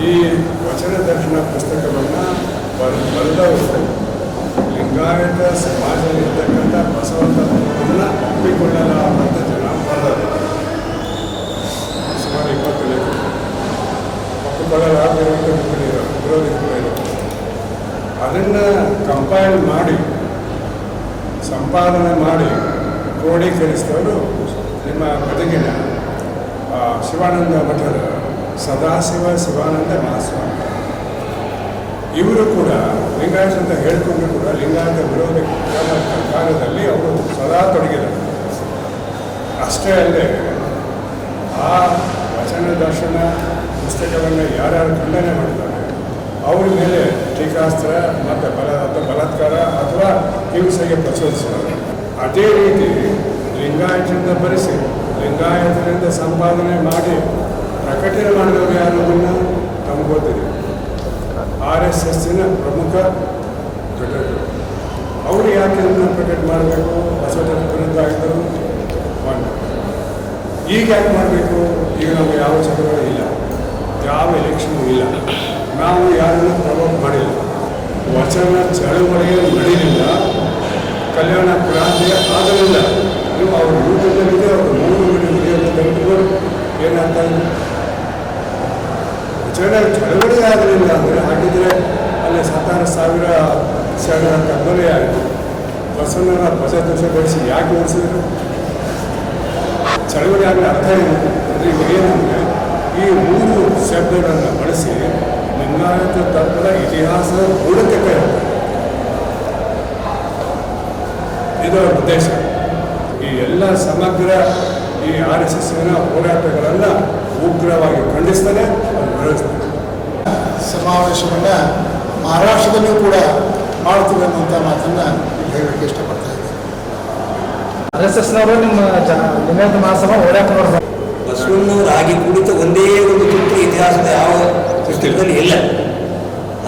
ಈ ವಚನ ದರ್ಶನ ಪುಸ್ತಕವನ್ನು ಬರೆದ ಬರೆದವರು ಲಿಂಗಾಯತ ಸಮಾಜದಲ್ಲಿರ್ತಕ್ಕಂಥ ಬಸವ ತತ್ವವನ್ನು ಒಪ್ಪಿಕೊಳ್ಳಲಾರಂಥ ಜನ ಬರೆದರು ಸುಮಾರು ಇಪ್ಪತ್ತು ಲೇಖನ ಒಪ್ಪಿಕೊಳ್ಳಲಾಗಿರುವಂಥ ಅದನ್ನು ಕಂಪೈಲ್ ಮಾಡಿ, ಸಂಪಾದನೆ ಮಾಡಿ ಕ್ರೋಢೀಕರಿಸಿದವರು ನಿಮ್ಮ ಬದುಕಿನ ಶಿವಾನಂದ ಮಠದ ಸದಾಶಿವ ಶಿವಾನಂದ ಮಹಾಸ್ವಾಮಿ. ಇವರು ಕೂಡ ಲಿಂಗಾಯತ ಅಂತ ಹೇಳಿಕೊಂಡು ಕೂಡ ಲಿಂಗಾಯತ ವಿರೋಧ ಕಾಲದಲ್ಲಿ ಅವರು ಸದಾ ತೊಡಗಿದರು ಅಷ್ಟೇ ಅಲ್ಲದೆ ಆ ವಚನ ದರ್ಶನ ಪುಸ್ತಕವನ್ನು ಯಾರ್ಯಾರು ಖಂಡನೆ ಮಾಡಿದ್ದಾರೆ, ಅವ್ರ ಮೇಲೆ ಟೀಕಾಸ್ತ್ರ ಮತ್ತು ಬಲ ಅಥವಾ ಬಲಾತ್ಕಾರ ಅಥವಾ ಹಿಂಸೆಗೆ ಪ್ರಚೋದಿಸಿದ್ದಾರೆ. ಅದೇ ರೀತಿ ಲಿಂಗಾಯತದಿಂದ ಬರೆಸಿ ಲಿಂಗಾಯತದಿಂದ ಸಂಪಾದನೆ ಮಾಡಿ ಪ್ರಕಟಣೆ ಮಾಡಿದವರು ಯಾರು ಅದನ್ನು ತಮಗೆ ಗೊತ್ತಿದೆ. ಆರ್ ಎಸ್ ಎಸ್ಸಿನ ಪ್ರಮುಖ ಘಟಕರು ಅವರು ಯಾಕೆ ಅದನ್ನು ಪ್ರಕಟ ಮಾಡಬೇಕು? ಬಸವನ ವಿರುದ್ಧ ಆಗಿದ್ದರು? ಈಗ ಯಾಕೆ ಮಾಡಬೇಕು? ಈಗ ನಮಗೆ ಯಾವ ಚಟುವಟಿಕೆ ಇಲ್ಲ. ಯಾವ ಎಲೆಕ್ಷನ್ ಇಲ್ಲ. ನಾವು ಯಾರನ್ನು ಪ್ರಮೋಟ್ ಮಾಡಿಲ್ಲ. ವಚನ ಚಳವಳಿಯ ನಡೆಯಲಿಲ್ಲ ಕಲ್ಯಾಣ ಕ್ರಾಂತಿ ಆಗಲಿಲ್ಲ. ನೀವು ಅವ್ರ ಯೂಟ್ಯೂಬಲ್ಲಿದೆ ಅವರು ಮೂರು ವಿಡಿಯೋ ತೆಗೆದುಕೊಂಡು ಏನಂತ ವಚನ ಚಳವಳಿ ಆಗಲಿಲ್ಲ ಅಂದರೆ ಹಾಗಿದ್ರೆ ಅಲ್ಲಿ ಸತ್ತಾರು ಸಾವಿರ ಸಾವಿರ ಕಬ್ಬಲೆ ಆಯಿತು. ಬಸವಣ್ಣನ ಬಳಸಿ ಯಾಕೆ ಓಡಿಸಿದ್ರು? ಚಳವಳಿ ಆಗಲಿ ಅರ್ಥ ಏನು? ಅಂದರೆ ಏನಂದರೆ ಈ ಮೂರು ಶಬ್ದಗಳನ್ನು ಬಳಸಿ ಲಿಂಗಾಯತ ತತ್ವದ ಇತಿಹಾಸ ಮೂಡಕ್ಕೆ ಕರೆಯುತ್ತೆ ಇದರ ಉದ್ದೇಶ. ಈ ಎಲ್ಲ ಸಮಗ್ರ ಈ ಆರ್ ಎಸ್ ಎಸ್ ಹೋರಾಟಗಳನ್ನು ಉಗ್ರವಾಗಿ ಖಂಡಿಸ್ತಾನೆ ವಿರೋಧಿಸ್ತಾನೆ ಸಮಾವೇಶವನ್ನು ಮಹಾರಾಷ್ಟ್ರದಲ್ಲಿಯೂ ಕೂಡ ಮಾಡ್ತೀವಿ ಅನ್ನುವಂಥ ಮಾತನ್ನು ಹೇಳಕ್ಕೆ ಇಷ್ಟಪಡ್ತಾ ಇದ್ದೀನಿ. ಆರ್ ಎಸ್ ಎಸ್ನವರು ನಿಮ್ಮ ಲಿಂಗಾಯತ ಮಹಾಸಭಾ ಹೋರಾಟ ನೋಡ್ತಾರೆ ಬಸವಣ್ಣವರಾಗಿ ಕುಳಿತ ಒಂದೇ ಒಂದು ತುರ್ತು ಇತಿಹಾಸದ ಯಾವ ಪುಸ್ತಕದಲ್ಲಿ ಇಲ್ಲ.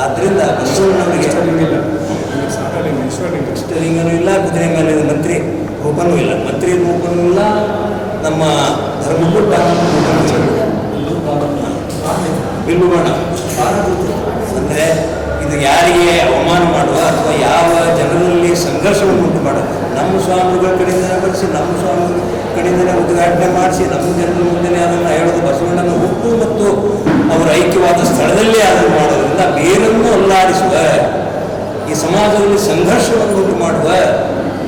ಆದ್ದರಿಂದ ಬಸವಣ್ಣವರಿಗೆ ಇಷ್ಟಲಿಂಗನೂ ಇಲ್ಲ. ಕುದುರೆಂಗಲ್ಲಿ ಮಂತ್ರಿ ರೂಪನೂ ಇಲ್ಲ. ಮಂತ್ರಿ ರೂಪನೂ ಇಲ್ಲ ನಮ್ಮ ಧರ್ಮಗುಡ್ಡ ಬಿಲ್ಲುಬಾಣ ಅಂದರೆ ಇದು ಯಾರಿಗೆ ಅವಮಾನ ಮಾಡುವ ಅಥವಾ ಯಾವ ಜನರಲ್ಲಿ ಸಂಘರ್ಷವನ್ನು ಉಂಟು ಮಾಡುವ? ನಮ್ಮ ಸ್ವಾಮಿಗಳ ಕಡೆಯಿಂದ ಬರೆಸಿ, ನಮ್ಮ ಸ್ವಾಮಿಗಳ ಕಡೆಯಿಂದಲೇ ಉದ್ಘಾಟನೆ ಮಾಡಿಸಿ, ನಮ್ಮ ಜನರ ಮುಂದೆ ಅದನ್ನು ಹೇಳೋದು ಬಸವಣ್ಣನ ಹುಟ್ಟು ಮತ್ತು ಅವರ ಐಕ್ಯವಾದ ಸ್ಥಳದಲ್ಲಿ ಅದನ್ನು ಮಾಡೋದ್ರಿಂದ ಬೇರನ್ನು ಅಲ್ಲಾಡಿಸುವ, ಈ ಸಮಾಜದಲ್ಲಿ ಸಂಘರ್ಷವನ್ನು ಉಂಟು ಮಾಡುವ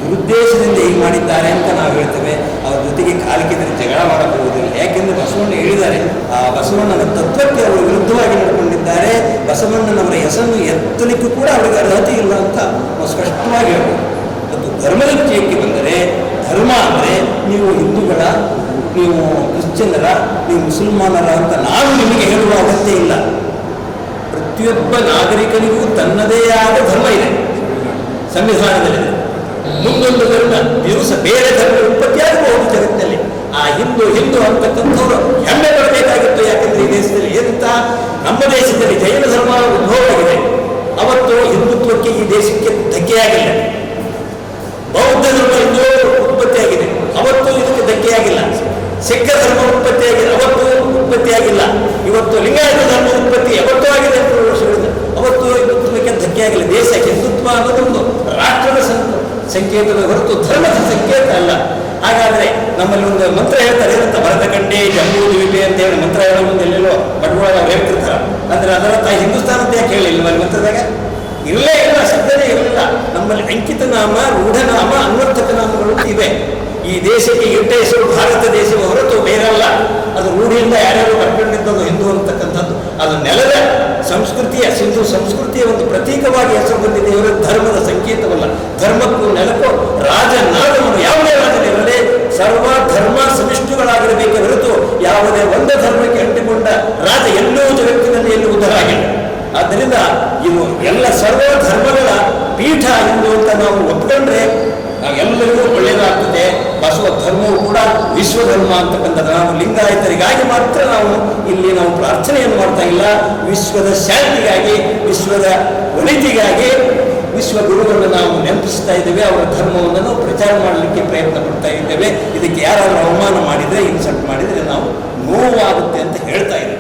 ದುರುದ್ದೇಶದಿಂದ ಹೀಗೆ ಮಾಡಿದ್ದಾರೆ ಅಂತ ನಾವು ಹೇಳ್ತೇವೆ. ಅವ್ರ ಜೊತೆಗೆ ಕಾಲಿಕಿದ್ರೆ ಜಗಳ ಮಾಡಬಹುದು ಯಾಕೆಂದ್ರೆ ಬಸವಣ್ಣ ಹೇಳಿದ್ದಾರೆ, ಆ ಬಸವಣ್ಣನ ತತ್ವಕ್ಕೆ ಅವರು ವಿರುದ್ಧವಾಗಿ ನಡ್ಕೊಂಡಿದ್ದಾರೆ. ಬಸವಣ್ಣನವರ ಹೆಸರನ್ನು ಎತ್ತಲಿಕ್ಕೂ ಕೂಡ ಅವರಿಗೆ ಅರ್ಹತೆ ಇಲ್ಲ ಅಂತ ನಾವು ಸ್ಪಷ್ಟವಾಗಿ ಹೇಳ್ಬೋದು. ಮತ್ತು ಧರ್ಮದ ವಿಷಯಕ್ಕೆ ಬಂದರೆ, ಧರ್ಮ ಅಂದರೆ ನೀವು ಹಿಂದೂಗಳ, ನೀವು ಕ್ರಿಶ್ಚಿಯನ್ನರ, ನೀವು ಮುಸಲ್ಮಾನರ ಅಂತ ನಾನು ನಿಮಗೆ ಹೇಳುವ ಅಗತ್ಯ ಇಲ್ಲ. ಪ್ರತಿಯೊಬ್ಬ ನಾಗರಿಕನಿಗೂ ತನ್ನದೇ ಆದ ಧರ್ಮ ಇದೆ. ಸಂವಿಧಾನದಲ್ಲಿದೆ. ಮುಂದೊಂದು ಧರ್ಮ, ದಿವಸ ಬೇರೆ ಧರ್ಮ ಉತ್ಪತ್ತಿಯಾಗಬಹುದು ಜಗತ್ತಿನಲ್ಲಿ. ಆ ಹಿಂದೂ ಹಿಂದೂ ಅಂತಕ್ಕಂಥವ್ರು ಹೆಮ್ಮೆ ಪಡಬೇಕಾಗಿತ್ತು. ಯಾಕಂದ್ರೆ ಈ ದೇಶದಲ್ಲಿ ಎಂತ ನಮ್ಮ ದೇಶದಲ್ಲಿ ಜೈನ ಧರ್ಮ ಉದ್ಭವವಾಗಿದೆ. ಅವತ್ತು ಹಿಂದುತ್ವಕ್ಕೆ ಈ ದೇಶಕ್ಕೆ ಧಕ್ಕೆಯಾಗಿಲ್ಲ. ಬೌದ್ಧ ಧರ್ಮ ಇಂದು ಉತ್ಪತ್ತಿಯಾಗಿದೆ. ಅವತ್ತು ಇದಕ್ಕೆ ಧಕ್ಕೆಯಾಗಿಲ್ಲ. ಸಿಖ್ ಧರ್ಮ ಉತ್ಪತ್ತಿಯಾಗಿದೆ ಅವತ್ತು ಉತ್ಪತ್ತಿಯಾಗಿಲ್ಲ. ಇವತ್ತು ಲಿಂಗಾಯತ ಧರ್ಮ ಉತ್ಪತ್ತಿ ಯಾವತ್ತೂ ಆಗಿದೆ ಅಂತ ವರ್ಷಗಳಿಂದ ಅವತ್ತು ಹಿಂದುತ್ವಕ್ಕೆ ಧಕ್ಕೆಯಾಗಿಲ್ಲ ದೇಶ ಹಿಂದುತ್ವ ಅನ್ನೋದೊಂದು ರಾಷ್ಟ್ರದ ಸಂ- ಸಂಕೇತವೇ ಹೊರತು ಧರ್ಮದ ಸಂಕೇತ ಅಲ್ಲ ಹಾಗಾದ್ರೆ ನಮ್ಮಲ್ಲಿ ಒಂದು ಮಂತ್ರ ಹೇಳ್ತಾರೆ, ಏನಂತ ಭರತಖಂಡೇ, ಜಮ್ಮು, ದ್ವೀಪೆ ಅಂತ ಹೇಳಿ ಮಂತ್ರ ಹೇಳೋ ಮುಂದೆ ಎಲ್ಲೆಲ್ಲೋ ಬಡವಾಳ ಹೇಳ್ತಿರ್ತಾರೆ. ಅಂದ್ರೆ ಅದರ ಹಿಂದೂಸ್ತಾನ ಅಂತ ಯಾಕೆ ಹೇಳಿಲ್ಲ ಅಲ್ಲಿ ಮಂತ್ರದಾಗ ಇಲ್ಲೇ ಇಲ್ಲ, ಶಬ್ದನೇ ಇರಲಿಲ್ಲ ನಮ್ಮಲ್ಲಿ ಅಂಕಿತ ನಾಮ ರೂಢನಾಮ ಅನ್ವರ್ಥಕ ನಾಮಗಳು ಇವೆ. ಈ ದೇಶಕ್ಕೆ ಇಟ್ಟ ಹೆಸರು ಭಾರತ ದೇಶವೇ ಹೊರತು ಬೇರಲ್ಲ. ಅದು ರೂಢಿಯಿಂದ ಯಾರ್ಯಾರು ಬರ್ಕೊಂಡಿದ್ದದು ಹಿಂದೂ ಅಂತಕ್ಕಂಥದ್ದು. ಅದು ನೆಲದ ಸಂಸ್ಕೃತಿಯ, ಸಿಂಧು ಸಂಸ್ಕೃತಿಯ ಒಂದು ಪ್ರತೀಕವಾಗಿ ಹೆಸರು ಬಂದಿದೆ. ಇವರ ಧರ್ಮದ ಸಂಕೇತವಲ್ಲ. ಧರ್ಮಕ್ಕೂ ನೆಲಕ್ಕೂ ರಾಜ ನಾಡವನ್ನು ಯಾವುದೇ ರಾಜನಿರಲಿ ಸರ್ವ ಧರ್ಮ ಸಮಿಷ್ಟುಗಳಾಗಿರಬೇಕೆ ಹೊರತು ಯಾವುದೇ ಒಂದು ಧರ್ಮಕ್ಕೆ ಅಂಟಿಕೊಂಡ ರಾಜ ಎಲ್ಲೂ ಜಗತ್ತಿನಲ್ಲಿ ಎಲ್ಲೂ ಉದ್ಧಾರ ಆಗಿಲ್ಲ ಆದ್ದರಿಂದ ಇದು ಎಲ್ಲ ಸರ್ವ ಧರ್ಮಗಳ ಪೀಠ ಎಂದು ಅಂತ ನಾವು ಒಪ್ಕೊಂಡ್ರೆ ಎಲ್ಲರಿಗೂ ಒಳ್ಳೆಯದಾಗ್ತದೆ ಬಸವ ಧರ್ಮವು ಕೂಡ ವಿಶ್ವಧರ್ಮ ಅಂತಕ್ಕಂಥದ್ದು. ನಾವು ಲಿಂಗಾಯತರಿಗಾಗಿ ಮಾತ್ರ ನಾವು ಇಲ್ಲಿ ನಾವು ಪ್ರಾರ್ಥನೆಯನ್ನು ಮಾಡ್ತಾ ಇಲ್ಲ. ವಿಶ್ವದ ಶಾಂತಿಗಾಗಿ, ವಿಶ್ವದ ಒಳಿತಿಗಾಗಿ, ವಿಶ್ವ ಗುರುಗಳನ್ನು ನಾವು ನೆನಪಿಸ್ತಾ ಇದ್ದೇವೆ. ಅವರ ಧರ್ಮವನ್ನು ಪ್ರಚಾರ ಮಾಡಲಿಕ್ಕೆ ಪ್ರಯತ್ನ ಪಡ್ತಾ ಇದ್ದೇವೆ. ಇದಕ್ಕೆ ಯಾರಾದರೂ ಅವಮಾನ ಮಾಡಿದರೆ ಇನ್ಸಲ್ಟ್ ಮಾಡಿದರೆ ನಾವು ನೋವಾಗುತ್ತೆ ಅಂತ ಹೇಳ್ತಾ ಇದ್ದೇವೆ.